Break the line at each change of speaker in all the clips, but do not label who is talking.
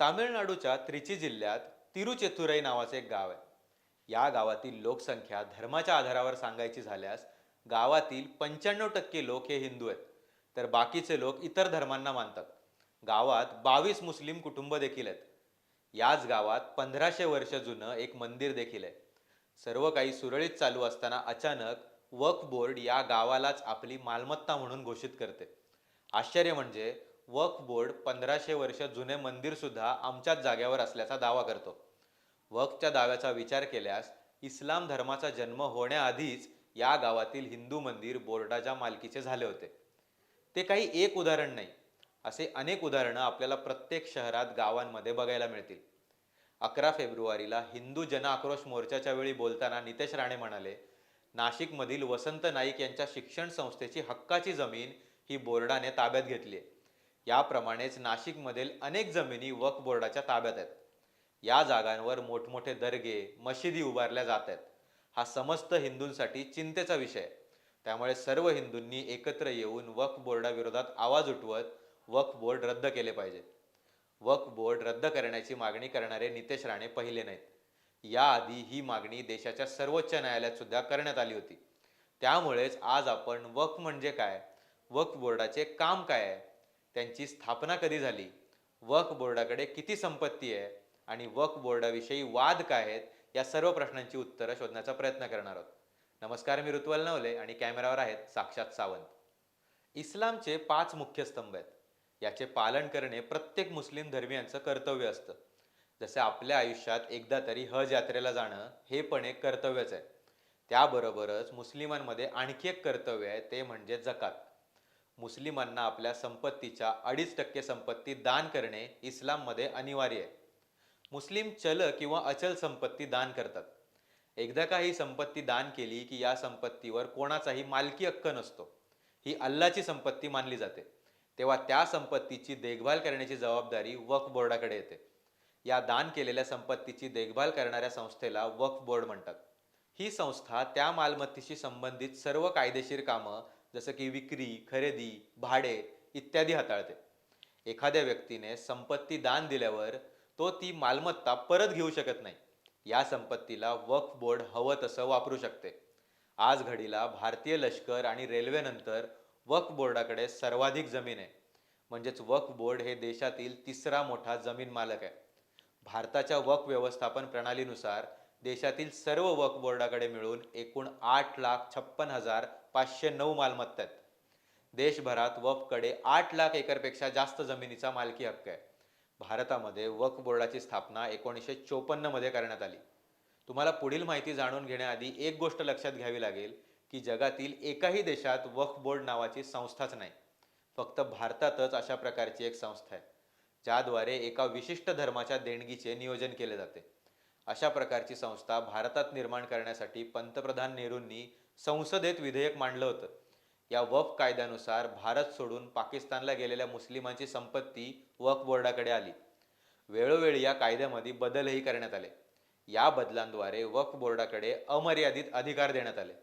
तामिळनाडूच्या त्रिची जिल्ह्यात तिरुचेतुरई नावाचे एक गाव आहे. या गावातील लोकसंख्या धर्माच्या आधारावर सांगायची झाल्यास गावातील पंच्याण्णव टक्के लोक हे हिंदू आहेत. तर बाकीचे लोक इतर धर्मांना मानतात. गावात बावीस मुस्लिम कुटुंब देखील आहेत. याच गावात पंधराशे वर्ष जुनं एक मंदिर देखील आहे. सर्व काही सुरळीत चालू असताना अचानक वक्फ बोर्ड या गावालाच आपली मालमत्ता म्हणून घोषित करते. आश्चर्य म्हणजे वक्फ बोर्ड पंधराशे वर्ष जुने मंदिर सुद्धा आमच्याच जाग्यावर असल्याचा दावा करतो. वक्फच्या दाव्याचा विचार केल्यास इस्लाम धर्माचा जन्म होण्याआधीच या गावातील हिंदू मंदिर बोर्डाच्या मालकीचे झाले होते. ते काही एक उदाहरण नाही असे अनेक उदाहरणं आपल्याला प्रत्येक शहरात गावांमध्ये बघायला मिळतील. अकरा फेब्रुवारीला हिंदू जन आक्रोश मोर्चाच्या वेळी बोलताना नितेश राणे म्हणाले नाशिकमधील वसंत नाईक यांच्या शिक्षण संस्थेची हक्काची जमीन ही बोर्डाने ताब्यात घेतली आहे. याप्रमाणेच नाशिकमधील अनेक जमिनी वक्फ बोर्डाच्या ताब्यात आहेत. या जागांवर मोठमोठे दर्गे मशिदी उभारल्या जात आहेत. हा समस्त हिंदूंसाठी चिंतेचा विषय त्यामुळे सर्व हिंदूंनी एकत्र येऊन वक्फ बोर्डाविरोधात आवाज उठवत वक्फ बोर्ड रद्द केले पाहिजे. वक्फ बोर्ड रद्द करण्याची मागणी करणारे नितेश राणे पहिले नाहीत. याआधी ही मागणी देशाच्या सर्वोच्च न्यायालयात सुद्धा करण्यात आली होती. त्यामुळेच आज आपण वक्फ म्हणजे काय? वक्फ बोर्डाचे काम काय आहे? त्यांची स्थापना कधी झाली? वक्फ बोर्डाकडे किती संपत्ती आहे? आणि वक्फ बोर्डाविषयी वाद काय आहेत? या सर्व प्रश्नांची उत्तरं शोधण्याचा प्रयत्न करणार आहोत. नमस्कार मी ऋतुवल नवले आणि कॅमेरावर आहेत साक्षात सावंत. इस्लामचे पाच मुख्य स्तंभ आहेत. याचे पालन करणे प्रत्येक मुस्लिम धर्मियांचं कर्तव्य असतं. जसे आपल्या आयुष्यात एकदा तरी हज यात्रेला जाणं हे पण एक कर्तव्यच आहे. त्याबरोबरच मुस्लिमांमध्ये आणखी एक कर्तव्य आहे ते म्हणजे जकात. मुस्लिमांना आपल्या संपत्तीच्या अडीच टक्के संपत्ती दान करणे इस्लाममध्ये अनिवार्य आहे. मुस्लिम चल किंवा अचल संपत्ती दान करतात. एकदा का ही संपत्ती दान केली की या संपत्तीवर कोणाचाही मालकी हक्क नसतो. ही अल्लाची संपत्ती मानली जाते. तेव्हा त्या संपत्तीची देखभाल करण्याची जबाबदारी वक्फ बोर्डाकडे येते. या दान केलेल्या संपत्तीची देखभाल करणाऱ्या संस्थेला वक्फ बोर्ड म्हणतात. ही संस्था त्या मालमत्तेशी संबंधित सर्व कायदेशीर कामं जसं की विक्री खरेदी भाडे इत्यादी हाताळते. एखाद्या व्यक्तीने संपत्ती दान दिल्यावर तो ती मालमत्ता परत घेऊ शकत नाही. या संपत्तीला वक्फ बोर्ड हवं तसं वापरू शकते. आज घडीला भारतीय लष्कर आणि रेल्वेनंतर वक्फ बोर्डाकडे सर्वाधिक जमीन आहे. म्हणजेच वक्फ बोर्ड हे देशातील तिसरा मोठा जमीन मालक आहे. भारताच्या वक्फ व्यवस्थापन प्रणालीनुसार देशातील सर्व वक्फ बोर्डाकडे मिळून एकूण आठ लाख छप्पन हजार पाचशे नऊ मालमत्ता आहेत. देशभरात वक्फकडे आठ लाख एकरपेक्षा जास्त जमिनीचा मालकी हक्क आहे. भारतामध्ये वक्फ बोर्डाची स्थापना एकोणीसशे चोपन्नमध्ये करण्यात आली. तुम्हाला पुढील माहिती जाणून घेण्याआधी एक गोष्ट लक्षात घ्यावी लागेल की जगातील एकाही देशात वक्फ बोर्ड नावाची संस्थाच नाही. फक्त भारतातच अशा प्रकारची एक संस्था आहे ज्याद्वारे एका विशिष्ट धर्माच्या देणगीचे नियोजन केले जाते. अशा प्रकारची संस्था भारतात निर्माण करण्यासाठी पंतप्रधान नेहरूंनी संसदेत विधेयक मांडलं होतं. या वफ कायद्यानुसार भारत सोडून पाकिस्तानला गेलेल्या मुस्लिमांची संपत्ती वक्फ बोर्डाकडे आली. वेळोवेळी या कायद्यामध्ये बदलही करण्यात आले. या बदलांद्वारे वक्फ बोर्डाकडे अमर्यादित अधिकार देण्यात आले.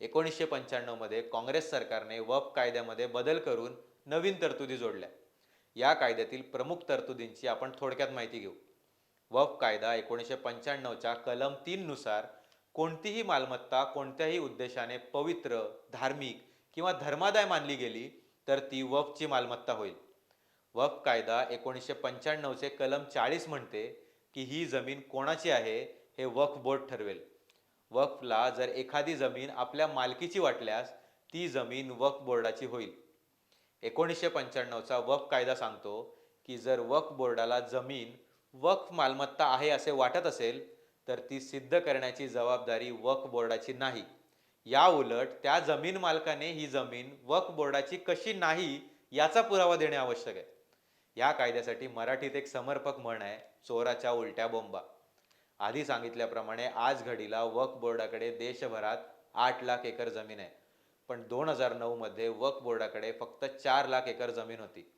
एकोणीसशे पंच्याण्णवमध्ये काँग्रेस सरकारने वफ कायद्यामध्ये बदल करून नवीन तरतुदी जोडल्या. या कायद्यातील प्रमुख तरतुदींची आपण थोडक्यात माहिती घेऊ. वफ कायदा एकोणीसशे पंच्याण्णवच्या कलम तीननुसार कोणतीही मालमत्ता कोणत्याही उद्देशाने पवित्र धार्मिक किंवा धर्मादाय मानली गेली तर ती वफची मालमत्ता होईल. वफ कायदा एकोणीसशे पंच्याण्णवचे कलम चाळीस म्हणते की ही जमीन कोणाची आहे हे वक्फ बोर्ड ठरवेल. वक्फला जर एखादी जमीन आपल्या मालकीची वाटल्यास ती जमीन वक्फ बोर्डाची होईल. एकोणीसशे पंच्याण्णवचा वक्फ कायदा सांगतो की जर वक्फ बोर्डाला जमीन वक्फ मालमत्ता आहे असे वाटत असेल तर ती सिद्ध करण्याची जबाबदारी वक्फ बोर्डाची नाही. या उलट त्या जमीन मालकाने ही जमीन वक्फ बोर्डाची कशी नाही याचा पुरावा देणे आवश्यक आहे. या कायद्यासाठी मराठीत एक समर्पक म्हण आहे चोराच्या उलट्या बोंबा. आधी सांगितल्याप्रमाणे आज घडीला वक्फ बोर्डाकडे देशभरात आठ लाख एकर जमीन आहे. पण दोन हजार नऊमध्ये वक्फ बोर्डाकडे फक्त चार लाख एकर जमीन होती.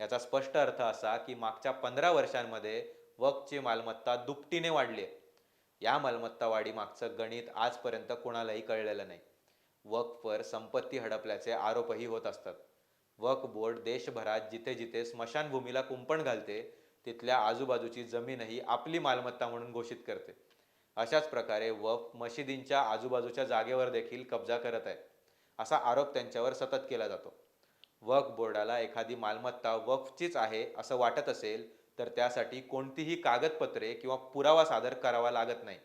याचा स्पष्ट अर्थ असा की मागच्या पंधरा वर्षांमध्ये वक्फची मालमत्ता दुपटीने वाढली आहे. या मालमत्ता वाढी मागचं गणित आजपर्यंत कोणालाही कळलेलं नाही. वक्फवर संपत्ती हडपल्याचे आरोपही होत असतात. वक बोर्ड देशभरात जिथे जिथे स्मशानभूमीला कुंपण घालते तिथल्या आजूबाजूची जमीनही आपली मालमत्ता म्हणून घोषित करते. अशाच प्रकारे वफ मशिदींच्या आजूबाजूच्या जागेवर देखील कब्जा करत आहे असा आरोप त्यांच्यावर सतत केला जातो. वक्फ बोर्डाला एखादी मालमत्ता वक्फचीच आहे असं वाटत असेल तर त्यासाठी कोणतीही कागदपत्रे किंवा पुरावा सादर करावा लागत नाही.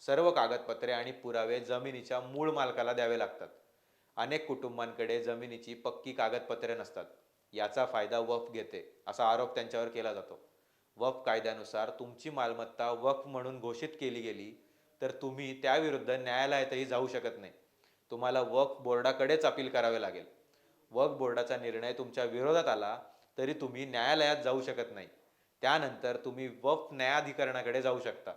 सर्व कागदपत्रे आणि पुरावे जमिनीच्या मूळ मालकाला द्यावे लागतात. अनेक कुटुंबांकडे जमिनीची पक्की कागदपत्रे नसतात. याचा फायदा वफ घेते असा आरोप त्यांच्यावर केला जातो. वफ कायद्यानुसार तुमची मालमत्ता वफ म्हणून घोषित केली गेली तर तुम्ही त्याविरुद्ध न्यायालयातही जाऊ शकत नाही. तुम्हाला वक्फ बोर्डाकडेच अपील करावे लागेल. वक्फ बोर्डाचा निर्णय तुमच्या विरोधात आला तरी तुम्ही न्यायालयात जाऊ शकत नाही. त्यानंतर तुम्ही वक्फ न्यायाधिकरणाकडे जाऊ शकता.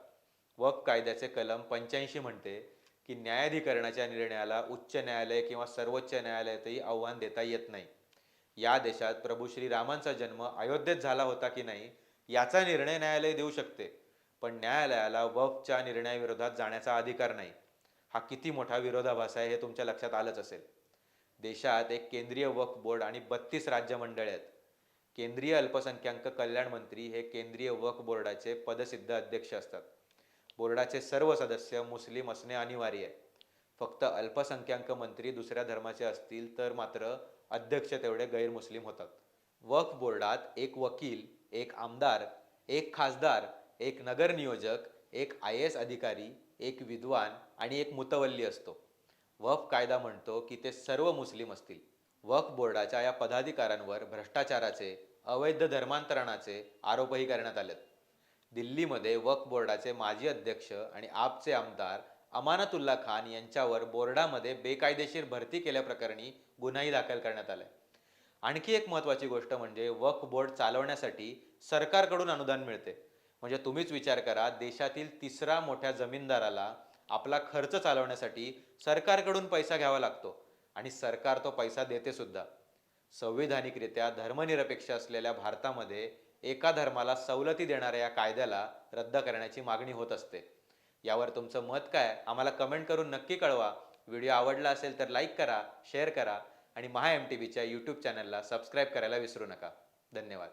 वक्फ कायद्याचे कलम पंच्याऐंशी म्हणते की न्यायाधिकरणाच्या निर्णयाला उच्च न्यायालय किंवा सर्वोच्च न्यायालयातही आव्हान देता येत नाही. या देशात प्रभू श्री रामांचा जन्म अयोध्येत झाला होता की नाही याचा निर्णय न्यायालय देऊ शकते. पण न्यायालयाला वक्फच्या निर्णयाविरोधात जाण्याचा अधिकार नाही. हा किती मोठा विरोधाभास आहे हे तुमच्या लक्षात आलंच असेल. देशात एक केंद्रीय वक्फ बोर्ड आणि बत्तीस राज्य मंडळे आहेत. केंद्रीय अल्पसंख्याक कल्याण मंत्री हे केंद्रीय वक्फ बोर्डाचे पदसिद्ध अध्यक्ष असतात. बोर्डाचे सर्व सदस्य मुस्लिम असणे अनिवार्य आहे. फक्त अल्पसंख्याक मंत्री दुसऱ्या धर्माचे असतील तर मात्र अध्यक्ष तेवढे गैरमुस्लिम होतात. वक्फ बोर्डात एक वकील एक आमदार एक खासदार एक नगर नियोजक एक आय एस अधिकारी एक विद्वान आणि एक मुतवल्ली असतो. वफ कायदा म्हणतो की ते सर्व मुस्लिम असतील. वक्फ बोर्डाच्या या पदाधिकाऱ्यांवर भ्रष्टाचाराचे अवैध धर्मांतरणाचे आरोपही करण्यात आलेत. दिल्लीमध्ये वक्फ बोर्डाचे माजी अध्यक्ष आणि आपचे आमदार अमानतुल्ला खान यांच्यावर बोर्डामध्ये बेकायदेशीर भरती केल्याप्रकरणी गुन्हाही दाखल करण्यात आलाय. आणखी एक महत्त्वाची गोष्ट म्हणजे वक्फ बोर्ड चालवण्यासाठी सरकारकडून अनुदान मिळते. म्हणजे तुम्हीच विचार करा देशातील तिसरा मोठ्या जमीनदाराला आपला खर्च चालवण्यासाठी सरकारकडून पैसा घ्यावा लागतो. आणि सरकार तो पैसा देते सुद्धा. संविधानिकरित्या धर्मनिरपेक्ष असलेल्या भारतामध्ये एका धर्माला सवलती देणाऱ्या या कायद्याला रद्द करण्याची मागणी होत असते. यावर तुमचं मत काय? आम्हाला कमेंट करून नक्की कळवा. व्हिडिओ आवडला असेल तर लाईक करा शेअर करा आणि महा एम टी व्हीच्या यूट्यूब चॅनलला सबस्क्राईब करायला विसरू नका. धन्यवाद.